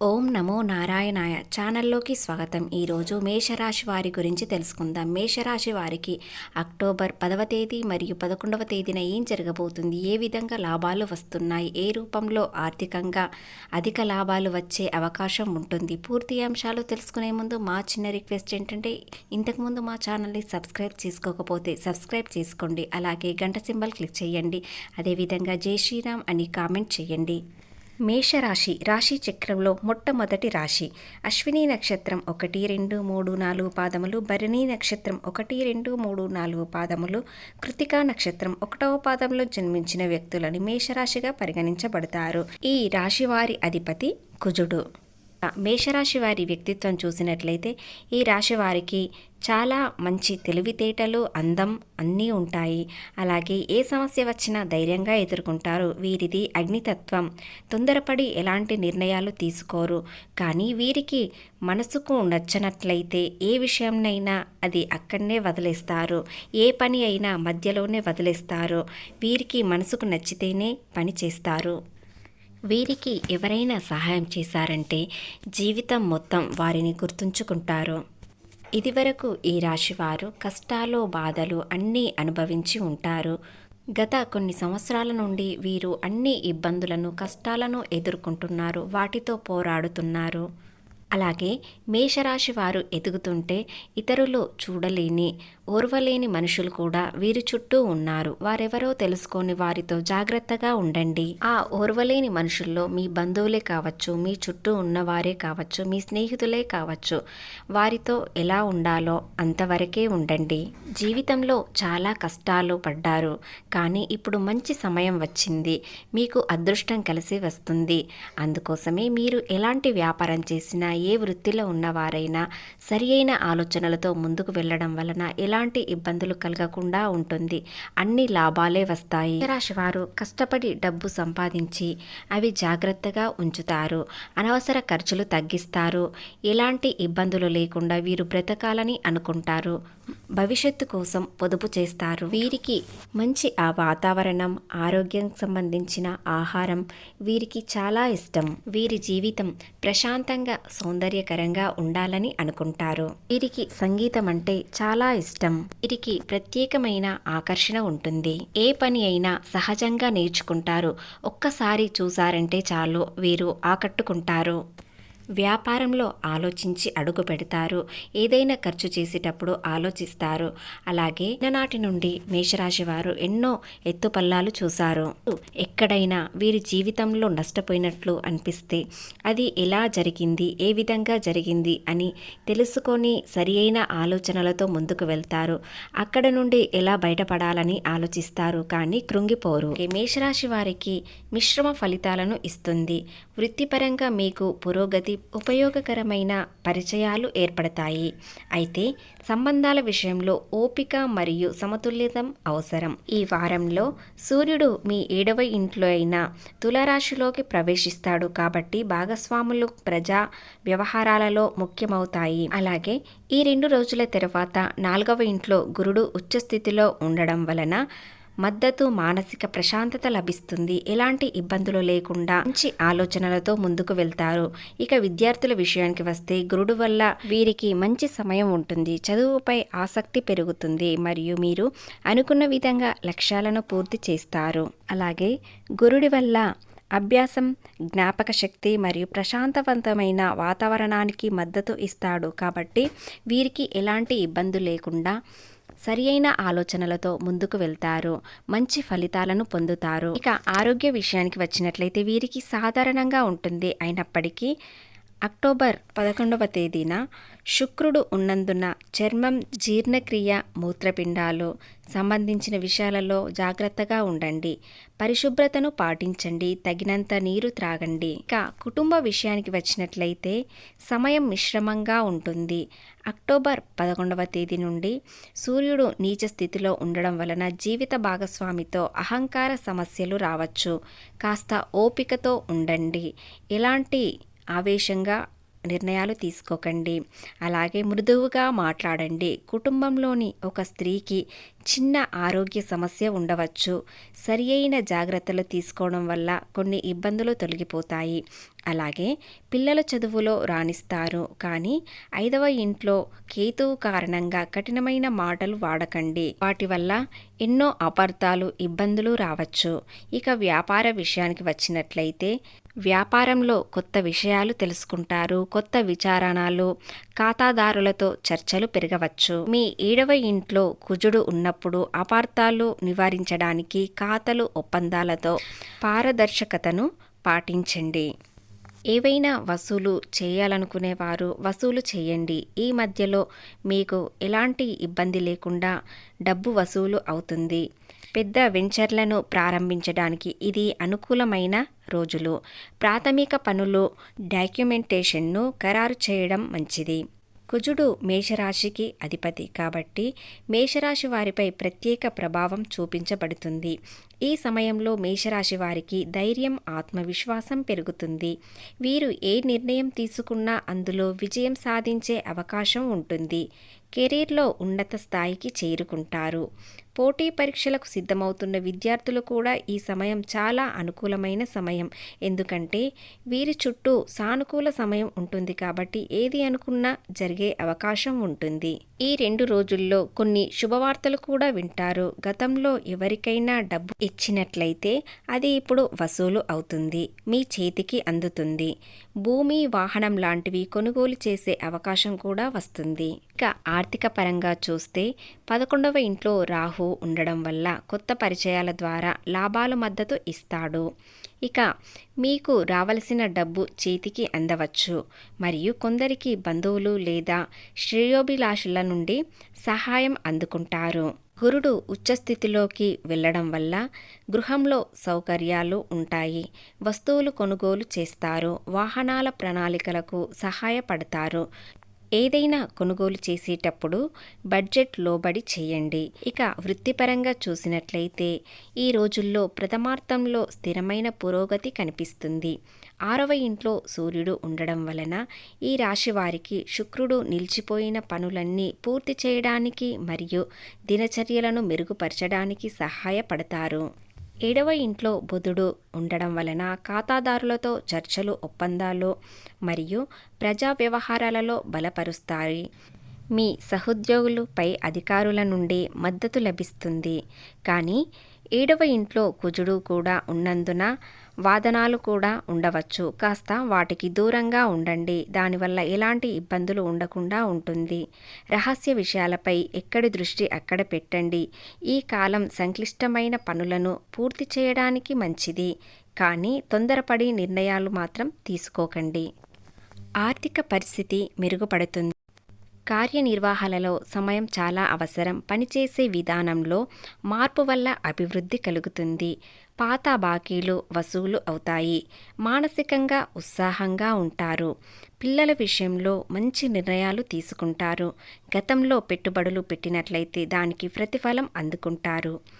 ఓం నమో నారాయణాయ ఛానల్లోకి స్వాగతం. ఈరోజు మేషరాశి వారి గురించి తెలుసుకుందాం. మేషరాశి వారికి అక్టోబర్ పదవ తేదీ మరియు పదకొండవ తేదీన ఏం జరగబోతుంది? ఏ విధంగా లాభాలు వస్తున్నాయి? ఏ రూపంలో ఆర్థికంగా అధిక లాభాలు వచ్చే అవకాశం ఉంటుంది? పూర్తి అంశాలు తెలుసుకునే ముందు మా చిన్న రిక్వెస్ట్ ఏంటంటే ఇంతకుముందు మా ఛానల్ని సబ్స్క్రైబ్ చేసుకోకపోతే సబ్స్క్రైబ్ చేసుకోండి. అలాగే గంట సింబల్ క్లిక్ చేయండి. అదేవిధంగా జై శ్రీరామ్ అని కామెంట్ చేయండి. మేషరాశి రాశి చక్రంలో మొట్టమొదటి రాశి. అశ్విని నక్షత్రం ఒకటి రెండు మూడు నాలుగు పాదములు. భరణి నక్షత్రం ఒకటి రెండు మూడు నాలుగు పాదములు. కృతికా నక్షత్రం ఒకటవ పాదంలో జన్మించిన వ్యక్తులని మేషరాశిగా పరిగణించబడతారు. ఈ రాశి వారి అధిపతి కుజుడు. మేషరాశి వారి వ్యక్తిత్వం చూసినట్లయితే ఈ రాశి వారికి చాలా మంచి తెలివితేటలు అందం అన్నీ ఉంటాయి. అలాగే ఏ సమస్య వచ్చినా ధైర్యంగా ఎదుర్కొంటారు. వీరిది అగ్నితత్వం. తొందరపడి ఎలాంటి నిర్ణయాలు తీసుకోరు. కానీ వీరికి మనసుకు నచ్చనట్లయితే ఏ విషయంనైనా అది అక్కడనే వదిలేస్తారు. ఏ పని అయినా మధ్యలోనే వదిలేస్తారు. వీరికి మనసుకు నచ్చితేనే పని చేస్తారు. వీరికి ఎవరైనా సహాయం చేశారంటే జీవితం మొత్తం వారిని గుర్తుంచుకుంటారు. ఇదివరకు ఈ రాశివారు కష్టాలు బాధలు అన్నీ అనుభవించి ఉంటారు. గత కొన్ని సంవత్సరాల నుండి వీరు అన్ని ఇబ్బందులను కష్టాలను ఎదుర్కొంటున్నారు వాటితో పోరాడుతున్నారు. అలాగే మేషరాశి వారు ఎదుగుతుంటే ఇతరులు చూడలేని ఓర్వలేని మనుషులు కూడా వీరి చుట్టూ ఉన్నారు. వారెవరో తెలుసుకొని వారితో జాగ్రత్తగా ఉండండి. ఆ ఓర్వలేని మనుషుల్లో మీ బంధువులే కావచ్చు మీ చుట్టూ ఉన్నవారే కావచ్చు మీ స్నేహితులే కావచ్చు వారితో ఎలా ఉండాలో అంతవరకే ఉండండి. జీవితంలో చాలా కష్టాలు పడ్డారు కానీ ఇప్పుడు మంచి సమయం వచ్చింది. మీకు అదృష్టం కలిసి వస్తుంది. అందుకోసమే మీరు ఎలాంటి వ్యాపారం చేసినా ఏ వృత్తిలో ఉన్నవారైనా సరి అయిన ఆలోచనలతో ముందుకు వెళ్ళడం వలన ఎలాంటి ఇబ్బందులు కలగకుండా ఉంటుంది. అన్ని లాభాలే వస్తాయి. రాశి వారు కష్టపడి డబ్బు సంపాదించి అవి జాగ్రత్తగా ఉంచుతారు. అనవసర ఖర్చులు తగ్గిస్తారు. ఎలాంటి ఇబ్బందులు లేకుండా వీరు బ్రతకాలని అనుకుంటారు. భవిష్యత్తు కోసం పొదుపు చేస్తారు. వీరికి మంచి ఆ వాతావరణం ఆరోగ్యం సంబంధించిన ఆహారం వీరికి చాలా ఇష్టం. వీరి జీవితం ప్రశాంతంగా సౌందర్యకరంగా ఉండాలని అనుకుంటారు. వీరికి సంగీతం అంటే చాలా ఇష్టం. వీరికి ప్రత్యేకమైన ఆకర్షణ ఉంటుంది. ఏ పని అయినా సహజంగా నేర్చుకుంటారు. ఒక్కసారి చూసారంటే చాలు వీరు ఆకట్టుకుంటారు. వ్యాపారంలో ఆలోచించి అడుగు పెడతారు. ఏదైనా ఖర్చు చేసేటప్పుడు ఆలోచిస్తారు. అలాగే నాటి నుండి మేషరాశి వారు ఎన్నో ఎత్తుపల్లాలు చూశారు. ఎక్కడైనా వీరి జీవితంలో నష్టపోయినట్లు అనిపిస్తే అది ఎలా జరిగింది? ఏ విధంగా జరిగింది? అని తెలుసుకొని సరి అయిన ఆలోచనలతో ముందుకు వెళ్తారు. అక్కడ నుండి ఎలా బయటపడాలని ఆలోచిస్తారు. కానీ కృంగిపోరు. మేషరాశి వారికి మిశ్రమ ఫలితాలను ఇస్తుంది. వృత్తిపరంగా మీకు పురోగతి ఉపయోగకరమైన పరిచయాలు ఏర్పడతాయి. అయితే సంబంధాల విషయంలో ఓపిక మరియు సమతుల్యతం అవసరం. ఈ వారంలో సూర్యుడు మీ ఏడవ ఇంట్లో అయిన తులరాశిలోకి ప్రవేశిస్తాడు కాబట్టి భాగస్వాములు ప్రజా వ్యవహారాలలో ముఖ్యమవుతాయి. అలాగే ఈ రెండు రోజుల తర్వాత నాలుగవ ఇంట్లో గురుడు ఉచ్చస్థితిలో ఉండడం వలన మద్దతు మానసిక ప్రశాంతత లభిస్తుంది. ఎలాంటి ఇబ్బందులు లేకుండా మంచి ఆలోచనలతో ముందుకు వెళ్తారు. ఇక విద్యార్థుల విషయానికి వస్తే గురుడు వల్ల వీరికి మంచి సమయం ఉంటుంది. చదువుపై ఆసక్తి పెరుగుతుంది. మరియు మీరు అనుకున్న విధంగా లక్ష్యాలను పూర్తి చేస్తారు. అలాగే గురుడి వల్ల అభ్యాసం జ్ఞాపక శక్తి మరియు ప్రశాంతవంతమైన వాతావరణానికి మద్దతు ఇస్తాడు. కాబట్టి వీరికి ఎలాంటి ఇబ్బంది లేకుండా సరి అయిన ఆలోచనలతో ముందుకు వెళ్తారు. మంచి ఫలితాలను పొందుతారు. ఇక ఆరోగ్య విషయానికి వచ్చినట్లయితే వీరికి సాధారణంగా ఉంటుంది. అయినప్పటికీ అక్టోబర్ పదకొండవ తేదీన శుక్రుడు ఉన్నందున చర్మం జీర్ణక్రియ మూత్రపిండాలు సంబంధించిన విషయాలలో జాగ్రత్తగా ఉండండి. పరిశుభ్రతను పాటించండి. తగినంత నీరు త్రాగండి. ఇక కుటుంబ విషయానికి వచ్చినట్లయితే సమయం మిశ్రమంగా ఉంటుంది. అక్టోబర్ పదకొండవ తేదీ నుండి సూర్యుడు నీచ స్థితిలో ఉండడం వలన జీవిత భాగస్వామితో అహంకార సమస్యలు రావచ్చు. కాస్త ఓపికతో ఉండండి. ఎలాంటి ఆవేశంగా నిర్ణయాలు తీసుకోకండి. అలాగే మృదువుగా మాట్లాడండి. కుటుంబంలోని ఒక స్త్రీకి చిన్న ఆరోగ్య సమస్య ఉండవచ్చు. సరి అయిన జాగ్రత్తలు తీసుకోవడం వల్ల కొన్ని ఇబ్బందులు తొలగిపోతాయి. అలాగే పిల్లల చదువులో రాణిస్తారు. కానీ ఐదవ ఇంట్లో కేతువు కారణంగా కఠినమైన మాటలు వాడకండి. వాటి వల్ల ఎన్నో అపార్థాలు ఇబ్బందులు రావచ్చు. ఇక వ్యాపార విషయానికి వచ్చినట్లయితే వ్యాపారంలో కొత్త విషయాలు తెలుసుకుంటారు కొత్త విచారణలు ఖాతాదారులతో చర్చలు పెరగవచ్చు. మీ ఏడవ ఇంట్లో కుజుడు ఉన్నప్పుడు అపార్థాలు నివారించడానికి ఖాతాలు ఒప్పందాలతో పారదర్శకతను పాటించండి. ఏవైనా వసూలు చేయాలనుకునేవారు వసూలు చేయండి. ఈ మధ్యలో మీకు ఎలాంటి ఇబ్బంది లేకుండా డబ్బు వసూలు అవుతుంది. పెద్ద వెంచర్లను ప్రారంభించడానికి ఇది అనుకూలమైన రోజులు. ప్రాథమిక పనులు డాక్యుమెంటేషన్ను ఖరారు చేయడం మంచిది. కుజుడు మేషరాశికి అధిపతి కాబట్టి మేషరాశి వారిపై ప్రత్యేక ప్రభావం చూపించబడుతుంది. ఈ సమయంలో మేషరాశి వారికి ధైర్యం ఆత్మవిశ్వాసం పెరుగుతుంది. వీరు ఏ నిర్ణయం తీసుకున్నా అందులో విజయం సాధించే అవకాశం ఉంటుంది. కెరీర్లో ఉన్నత స్థాయికి చేరుకుంటారు. పోటీ పరీక్షలకు సిద్ధమవుతున్న విద్యార్థులు కూడా ఈ సమయం చాలా అనుకూలమైన సమయం. ఎందుకంటే వీరి చుట్టూ సానుకూల సమయం ఉంటుంది కాబట్టి ఏది అనుకున్నా జరిగే అవకాశం ఉంటుంది. ఈ రెండు రోజుల్లో కొన్ని శుభవార్తలు కూడా వింటారు. గతంలో ఎవరికైనా డబ్బు ఇచ్చినట్లయితే అది ఇప్పుడు వసూలు అవుతుంది. మీ చేతికి అందుతుంది. భూమి వాహనం లాంటివి కొనుగోలు చేసే అవకాశం కూడా వస్తుంది. ఇక ఆర్థిక పరంగా చూస్తే పదకొండవ ఇంట్లో రాహు ఉండడం వల్ల కొత్త పరిచయాల ద్వారా లాభాలు మద్దతు ఇస్తాడు. ఇక మీకు రావలసిన డబ్బు చేతికి అందవచ్చు. మరియు కొందరికి బంధువులు లేదా శ్రేయోభిలాషుల నుండి సహాయం అందుకుంటారు. గురుడు ఉచ్చస్థితిలోకి వెళ్ళడం వల్ల గృహంలో సౌకర్యాలు ఉంటాయి. వస్తువులు కొనుగోలు చేస్తారు. వాహనాల ప్రణాళికలకు సహాయపడతారు. ఏదైనా కొనుగోలు చేసేటప్పుడు బడ్జెట్ లోబడి చేయండి. ఇక వృత్తిపరంగా చూసినట్లయితే ఈ రోజుల్లో ప్రథమార్థంలో స్థిరమైన పురోగతి కనిపిస్తుంది. ఆరవ ఇంట్లో సూర్యుడు ఉండడం వలన ఈ రాశి వారికి శుక్రుడు నిలిచిపోయిన పనులన్నీ పూర్తి చేయడానికి మరియు దినచర్యలను మెరుగుపరచడానికి సహాయపడతారు. ఏడవ ఇంట్లో బుధుడు ఉండడం వలన ఖాతాదారులతో చర్చలు ఒప్పందాలు మరియు ప్రజా వ్యవహారాలలో బలపరుస్తాయి. మీ సహోద్యోగులు పై అధికారుల నుండి మద్దతు లభిస్తుంది. కానీ ఏడవ ఇంట్లో కుజుడు కూడా ఉన్నందున వాదనాలు కూడా ఉండవచ్చు. కాస్త వాటికి దూరంగా ఉండండి. దానివల్ల ఎలాంటి ఇబ్బందులు ఉండకుండా ఉంటుంది. రహస్య విషయాలపై ఎక్కడి దృష్టి అక్కడ పెట్టండి. ఈ కాలం సంక్లిష్టమైన పనులను పూర్తి చేయడానికి మంచిది. కానీ తొందరపడి నిర్ణయాలు మాత్రం తీసుకోకండి. ఆర్థిక పరిస్థితి మెరుగుపడుతుంది. కార్యనిర్వహణలో సమయం చాలా అవసరం. పనిచేసే విధానంలో మార్పు వల్ల అభివృద్ధి కలుగుతుంది. పాత బాకీలు వసూలు అవుతాయి. మానసికంగా ఉత్సాహంగా ఉంటారు. పిల్లల విషయంలో మంచి నిర్ణయాలు తీసుకుంటారు. గతంలో పెట్టుబడులు పెట్టినట్లయితే దానికి ప్రతిఫలం అందుకుంటారు.